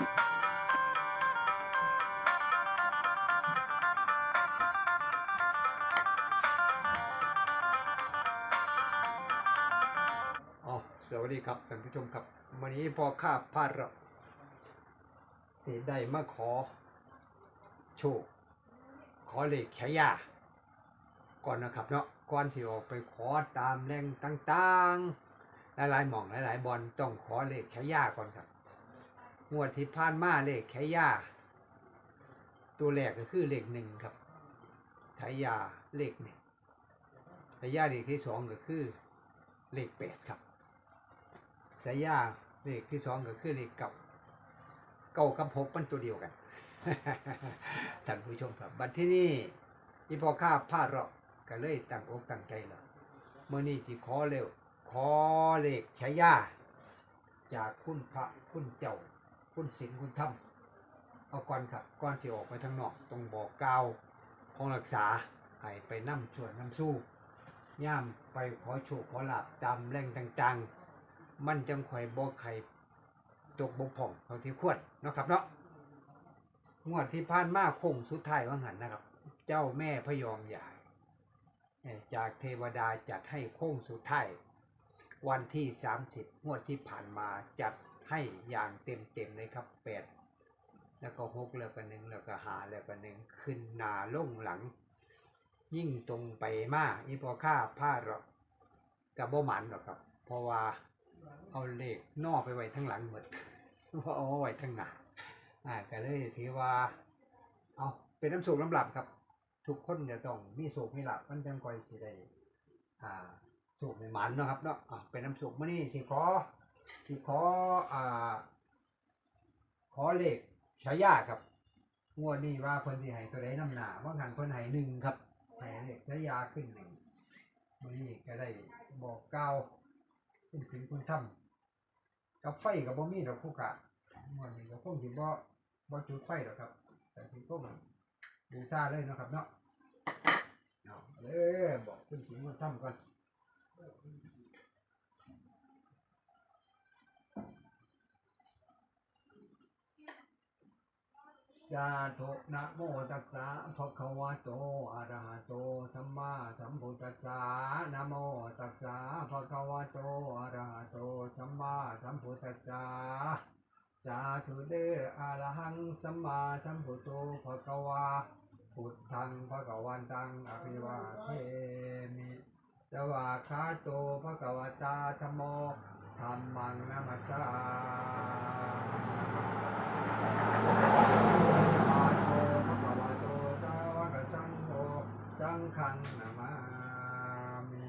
สวัสดีครับท่านผู้ชมครับวันนี้พอข้าพลาดเราสีได้มาขอ โชค ขอเลขฉายาก่อนนะครับเนาะก่อนที่ออกไปขอตามแรงต่างๆ หลายๆหม่องหลายๆบอลต้องขอเลขฉายาก่อนครับ งวดที่ผ่านมาเลขฉายา ตัวแรกก็คือเลขหนึ่งครับฉายาเลขหนึ่งฉายาเลขที่สองก็คือเลขแปดครับสายยาเลขที่สองก็คือเลขเก่าเก่ากับหกมันตัวเดียวกันท่านผู้ชมครับ บัดที่นี่ที่พอข้าพลาดเราะก็เลยตั้งอกตั้งใจแล้วเมื่อนี้ที่ขอเร็วขอเลขฉายา จากคุณพระคุณเจ้า คุณศีลคุณธรรมเอาก่อนครับก่อนสิออกไปทางนอกต้องบอกกล่าวของรักษาให้ไปนั่ชวนน้ำสู้ย่ามไปขอโชคขอลาบตามแรงต่างๆ มันจังข่อยบ่ไข่ตกบกพร่องเท่าที่ควรเนาะครับเนาะงวดที่ผ่านมาคงสุดท้ายว่างหันนะครับ เจ้าแม่พยอมใหญ่จากเทวดาจัดให้โค้งสุดท้ายวันที่สามสิบงวดที่ผ่านมาจัด ให้อย่างเต็มเต็มๆเลยครับแปดแล้วก็หกแล้วก็หนึ่งแล้วก็หาแล้วก็หนึ่งขึ้นหนาล่งหลัง ยิ่งตรงไปมากนี่พอค่าผ้าเรากับบ่หมันหรอกครับ เพราะว่าเอาเลขนอกไปไว้ทั้งหลังหมดเพราะเอาไว้ทั้งหนาอ่าก็เลยถือว่า เอาเป็นน้ำสูงน้ำหลับครับ ทุกคนจะต้องมีสูงมีหลับมันจังก่อยสิได้อ่าสูงในหมันเนาะครับเนาะเป็นน้ำสูงมื่อนี้สิขอ สิขออ่า ขอเลขฉายาครับงวดนี้ว่าเพิ่นสิให้ตัวใดน้ำหนาว่างันเพิ่นให้หนึ่งครับแผลเล็กและยาขึ้นหนึ่งวันนี้ก็ได้บอกเกล่าวเป็นสิ่งคุณทำกับไฟกับบ่มีดอกคู่กะงวันนี้ก็คงสิบ่บ่จุดไฟดอกครับ แต่ที่ก็มันบูชาเลยเนาะครับเนาะเอาเลยบอกเป็นสิ่งคุณทำก่อน สาธุนะโมตัสสะภะคะวะโตอะระหะโตสัมมาสัมพุทธัสสะนะโมตัสสะภะคะวะโตอะระหะโตสัมมาสัมพุทธัสสะสาธุเดออะระหังสัมมาสัมพุทโธภะคะวะพุทธังภะคะวันตังอภิวาเทมิสวากขาโตภะคะวะตาธโม ธัมมังนัมมัสสาอาโตภะคะวะโตสาวกสังโฆสังฆังนามามิ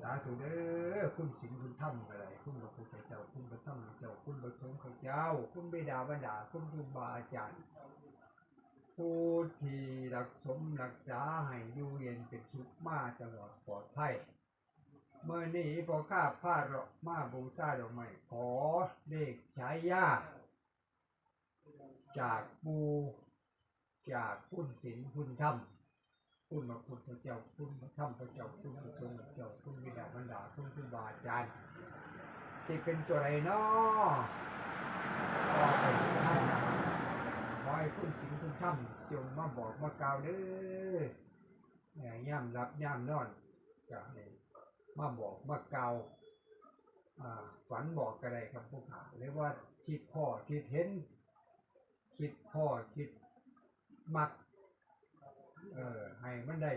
สาธุเด้อคุณสิงคุณธรรมอะไรคุณพระพุทธเจ้าคุณพระธรรมเจ้าคุณพระสงฆ์เจ้า คุณบิดาบรรดาคุณครูบาอาจารย์ผู้ที่รักสมรักษาให้อยู่เย็นเป็นสุขมาตลอดปลอดภัย เมื่อนี้พอข้าพาดเรามาบูชาดอกไม้ขอเลขฉายาจากปูจากคุณศีลคุณธรรมคุณพระพุทธเจ้าคุณพระธรรมพระเจ้าคุณพระสงฆ์พระเจ้าคุณบิดาบรรดาคุณครูบาอาจารย์สิเป็นตัวไรเนาะก็เป็นท่านขอให้คุณศีลคุณธรรมจงมาบอกมากล่าวเด้อเนี่ยย่ำรับย่ำนอนจะให้ มาบอกมากล่าอ่าฝันบอกก็ได้ครับผู้ขาหรือว่าคิดพ่อคิดเห็น คิดพ่อคิดมักเออให้มันได้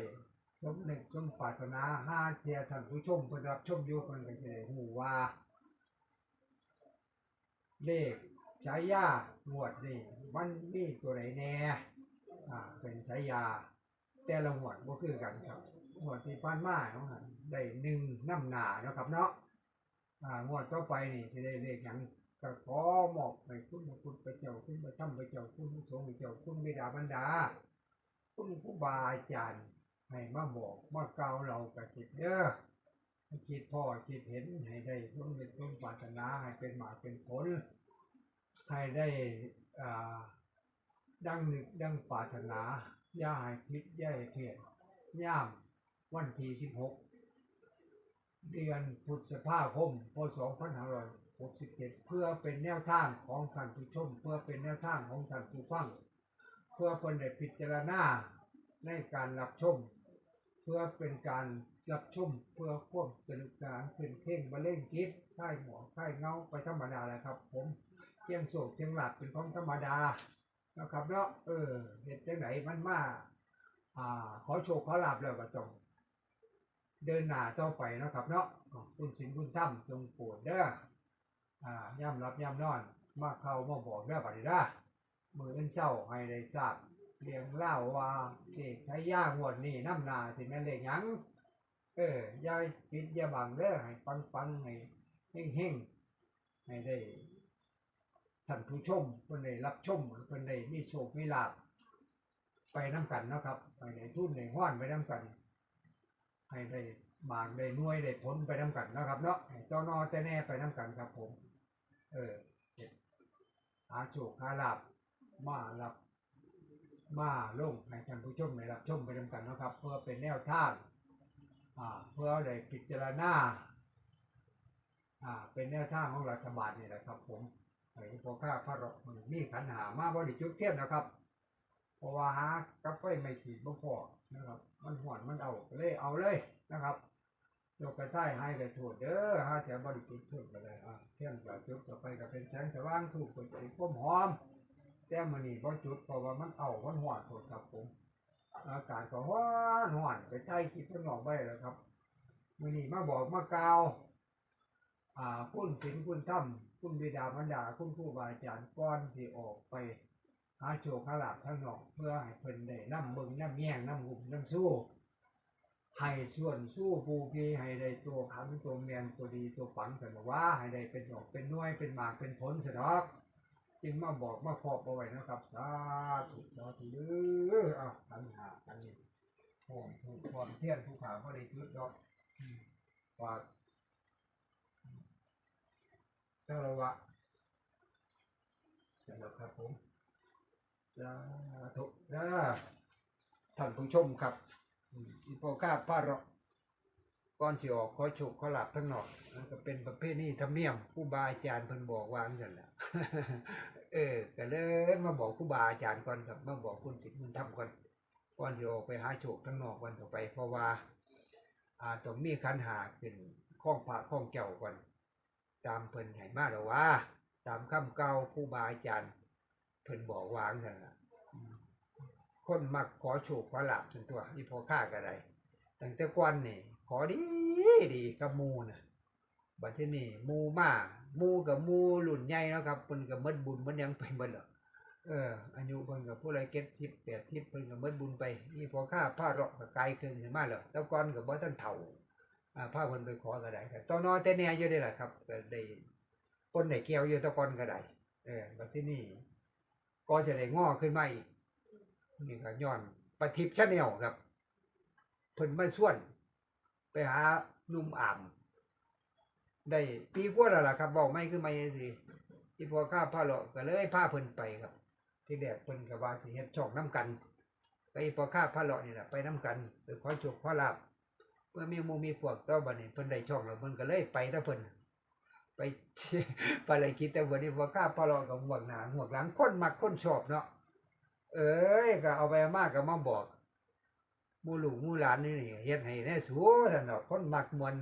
สมหนึ่งสมปรารถนาห้าเทียท่านผู้ชมเพิ่นรับชมอยู่เพิ่นก็จะได้หูว่าเลขฉายางวดนี่มันมีตัวไหนแน่ อ่า เป็นฉายา แต่ละงวดบ่คือกันครับ งวดที่ผ่านมาเนาะได้หนึ่งน้ำหนาเนาะครับเนาะอ่างวดต่อไปนี่สิได้เลขหยังก็ขอหมอบให้คุณคุณพระเจ้าคุณพระธรรมพระเจ้าคุณพระสงฆ์พระเจ้าคุณบิดาบรรดา คุณครูบาอาจารย์ให้มาบอกมาเกาเรากระสิบเด้อคิดพ่อคิดเห็นให้ได้สมเด็จสมปรารถนาให้เป็นหมาเป็นผลให้ได้อ่าดังนึกดังปรารถนา ย่าให้คิดย่าให้เพียรย่าม วันที่สิบหกเดือนพฤษภาคมพศ2567 เพื่อเป็นแนวทางของท่านผู้ชม เพื่อเป็นแนวทางของท่านผู้ฟัง เพื่อคนได้พิจารณาในการรับชม เพื่อเป็นการรับชม เพื่อควบสนุกสนานเป็นเพ่งมาเล่นกิฟต์ใช่หมอไข้เงาไปธรรมดาแหละครับ ผมเชียงโศกเชียงหลักเป็นของธรรมดานะครับเนาะเออเห็ดจังไหนมันมาอ่าขอโชคขอลาบแล้วก็ต้อง เดินหน้าต่อไปเนาะครับเนาะคุณสินคุณถ้ำจงโปรดเด้ออ่าย่ำรับย่ำนอน มาเข้ามาบอกเด้อบัดนี้นะมือเอินเศร้าให้ได้ทราบเรียงเล่าว่าเสกใช้ย่างวดนี้น้ำหนาสิแม่นเลขหยังเออยายปิดยาบังเด้อให้ปังปังๆให้เฮ่งเฮงๆให้ได้ท่านผู้ชมเพิ่นได้รับชมเพิ่นได้มีโชคมีลาภไปน้ำกันนะครับ ไปในทุ่นในห้อนไปน้ำกัน ให้ได้หมานได้น่วยได้ผลไปน้ำกันนะครับเนาะให้ต้อนอแต่แน่ไปน้ำกันครับผม เออหาโชคหาลาภมารับมาลงให้ท่านผู้ชมได้รับชมไปน้ำกันนะครับ เพื่อเป็นแนวทางอ่าเพื่อได้พิจารณาอ่าเป็นแนวทางของรัฐบาลนี่แหละครับ ผมไอ้พอข้าพระรมันมีขันหามาบริจุดเทียนนะครับ ราะว่าหากับไฟไม่ขีดบ่พอนะครับ มันห่อนมันเอาเลยเอาเลยนะครับยกกระต่ายให้กระโถดเด้อฮะแถวบริจุดทุกก็เลยอ่าเที่ยงกับจุดต่อไปก็เป็นแสงสว่างถูกกดใจพ้มหอมแต่มันนี่บ่จุดเพราะว่ามันเอามันห่อนโทษครับผมอากาศก็ร้อนร้อนไปใช้คิดข้างนอกไว้แล้วครับมื่อนี้มาบอกมากล่าวอ่าคุณศิลคุณถ้ำคุณบิดามารดาคุณครูบาอาจารย์ก้อนสิออกไป หาโชคหาลาภข้างนอกเพื่อให้เพิ่นได้นำเบิงนำแย่งนำหุ่มนำสู้ให้ส่วนสู้ปูกีให้ได้ตัวขันตัวเมียนตัวดีตัวฝังสนว่าให้ได้เป็นดอกเป็นน่วยเป็นหมากเป็นผลสนอกจึงมาบอกมาขอบเอาไว้นะครับสาธุสาธุเด้ออ้าวขันหาขันนี้โอ้ถูกความเทียนผู้ขาก็ได้จุดดอกว่าเจ้าละวะเจ้าละครับผม สาธุเด้อท่านผู้ชมครับอีพอข้าพระเราก่อนสิออกขอโชคขอหลับทั้งนอกก็เป็นประเภทนี้ธรรมเนียมผู้บาอาจารย์เพิ่นบอกวางซั่นแหละเออก็เลยมาบอกครูบาอาจารย์ก่อนครับมาบอกคุณศิษย์คุณทำก่อนก่อนที่ออกไปหาโชคทั้งนอกวันต่อไป เพราะว่าอ่าต้องมีคันหาขึ้นข้องพระข้องเก่าก่อน ตามเพิ่นให้มาแล้วว่า ตามคำเก่าครูบาอาจารย์ เพิ่นบอกวางซั่นละคนมักขอโชคขอหลาบส่วนตัวนี่พอค่าก็ได้ตั้งแต่ก่อนนี่ขอดีดีกับมูน่ะบัดทีนี้มูมามูกับมู่รุ่นใหญ่เนะครับเพิ่นก็หมดบุญมันยังไปเบิดแล้วเอออายุเพิ่นก็ผู้ใดเก็บทิพย์แปดทิพย์เพิ่นก็หมดบุญไปนี่พอค่าผ้าราะก็กลายคืนขึ้นมาแล้วแต่ก่อนก็บ่ทันเฒ่าอ่าผ้าเพิ่นไปขอก็ได้ก็ตอนนอนแต่แน่อยู่ได้ล่ะครับได้คนได้แก้วอยู่ตะกอนก็ได้เออบัดทีนี้ ก็จะได้งอขึ้นมาอีกนี่ก็ย้อนปฏิบชาแนลครับเพิ่นมาส่วน ไปหาหนุ่มอ่ำได้ปีกว่าแล้วล่ะครับบอกไม่คือไม่สิที่พอข้าผ้าเลาะก็เลยผ้าเพิ่นไปครับ ที่แรกเพิ่นก็ว่าสิเฮ็ดช่องน้ำกันก็อีพอข้าผ้าเลาะนี่แหละไปน้ำกันไปขอโชคขอลาบเมื่อมีมูมีพวกต่อบัดนี้เพิ่นได้ช่องแล้วเพิ่นก็เลยไปแต่เพิ่น ไปไปเลยคิดแต่วันนี้พอข้าผ้าเลากับหมวกหนาหมวกหลังคนมักคนชอบเนาะเอ้ยก็เอาไปมากก็มาบอกมูลูกมูหลานนี่นี่เฮ็ดให้แน่สูท่านดอกคนมักมวน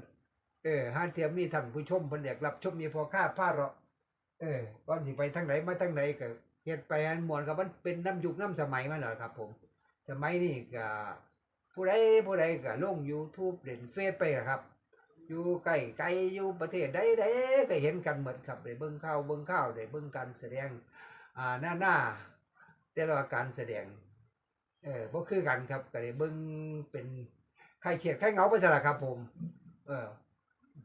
เออห้าเทียมมีท่านผู้ชมเพิ่นอยากรับชมมีพอค่าผ้าเราะเออก่อนสิไปทางไหนมาทางไหนก็เฮ็ดไปอันมวนกับมันเป็นน้ำยุคน้ำสมัยมาแล้วครับ ผม สมัยนี้ก็ผู้ใดผู้ใดก็ลง YouTube เล่นเฟซไปครับ อยู่ใกล้ไกลอยู่ประเทศใดใดก็เห็นกันหมดครับได้เบิ่งข่าวเบิ่งข่าวได้เบิ่งการแสดงอ่าหน้าหน้าแต่ละการแสดงเออบ่คือกันครับก็ได้เบิ่งเป็นใครเขียดใครเหงาไปซะละครับผม เออ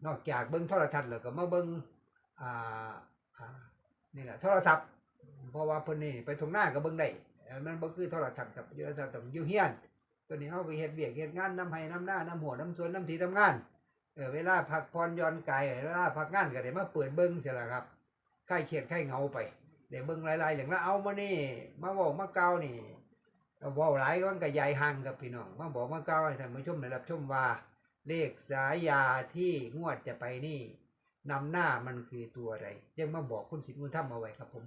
นอกจากเบิ้งโทรทัศน์แล้วก็มาเบิ้งอ่าอ่านี่แหละโทรศัพท์ เพราะว่าเพิ่นนี่ไปทงหน้าก็เบิ้งได้เอ่อมันบ่คือโทรทัศน์ครับโทรทัศน์ต้องอยู่เฮียนตัวนี้เฮาไปเฮ็ดเวียกเฮ็ดงานน้ำให้น้ำหน้าน้ำหัวน้ำสวนน้ำที่ทำงาน เออเวลาพักผ่อนย่อนกายเวลาพักงานก็ได้มาเปิดเบิ้งเสียละครับใครเครียดใครเงาไปได้เบิ้งหลายๆอย่างแล้วเอามานี่ มาเว้ามาเกานี่เว้าหลายมันก็ใหญ่ห่างกับพี่น้องมาบอกมาเกาให้ท่านผู้ชมได้รับชมว่า เลขสายาที่งวดจะไปนี่นำหน้ามันคือตัวอะไรยังมาบอกคุณสิทธิ์คุณทำเอาไว้ครับผม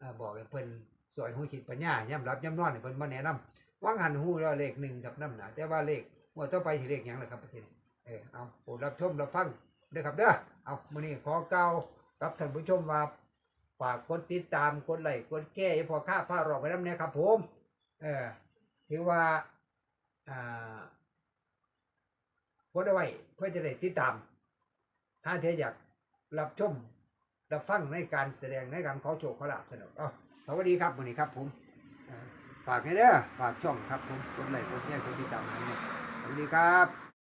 อบอกให้เพิ่นสวยหูคิดปัญญาย่ำรับย่ำนอนเพิ่นมาแนะนำว่างหันหูแล้วเลขหนึ่งกับน้ำหนาแต่ว่าเลขงวดต่อไปสิเลขหยังละครับประเทศ เออเอาโปรดรับชมรับฟังเด้อครับเด้อเอามื้อนี้ขอเก่ากับท่านผู้ชมว่าฝากกดติดตามกดไลค์กดแก้ให้พอค่าผ้ารอกไปน้ำเนี่ยครับผมเออถือว่าอ่ากดเอาไว้เพื่อจะได้ติดตาม ถ้าเธออยากรับชมรับฟังในการแสดงในการขอโชคขอลาบสนุกอ๋อสวัสดีครับวันนี้ครับผมฝากให้เด้อฝากช่องครับผมกดไลค์กดแชร์กดติดตามให้สวัสดีครับ